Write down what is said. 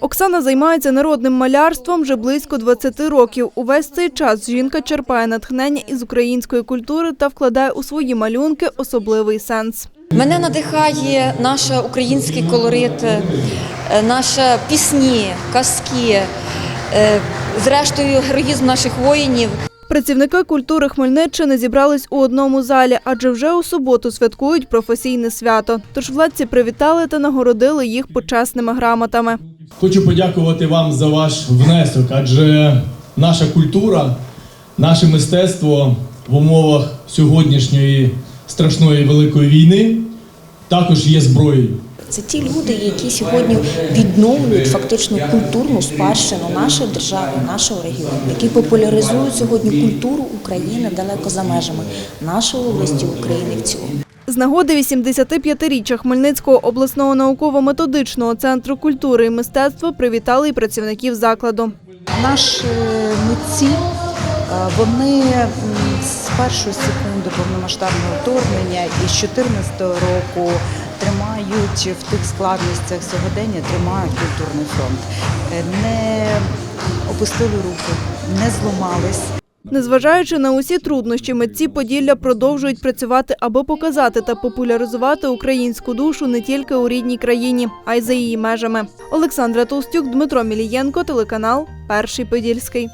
Оксана займається народним малярством вже близько 20 років. Увесь цей час жінка черпає натхнення із української культури та вкладає у свої малюнки особливий сенс. Мене надихає наш український колорит, е, наші пісні, казки, е, зрештою героїзм наших воїнів. Працівники культури Хмельниччини зібрались у одному залі, адже вже у суботу святкують професійне свято. Тож владці привітали та нагородили їх почесними грамотами. Хочу подякувати вам за ваш внесок, адже наша культура, наше мистецтво в умовах сьогоднішньої страшної великої війни також є зброєю. Це ті люди, які сьогодні відновлюють фактично культурну спадщину нашої держави, нашого регіону, які популяризують сьогодні культуру України далеко за межами нашої області України в цілому. З нагоди 85-річчя Хмельницького обласного науково-методичного центру культури і мистецтва привітали й працівників закладу. Наші митці е, вони з першої секунди повномасштабного вторгнення і з 2014 року тримають в тих складностях сьогодення, тримають культурний фронт. Е, Не опустили руки, не зламались. Незважаючи на усі труднощі, митці Поділля продовжують працювати, аби показати та популяризувати українську душу не тільки у рідній країні, а й за її межами. Олександра Толстюк, Дмитро Мілієнко, телеканал Перший Подільський.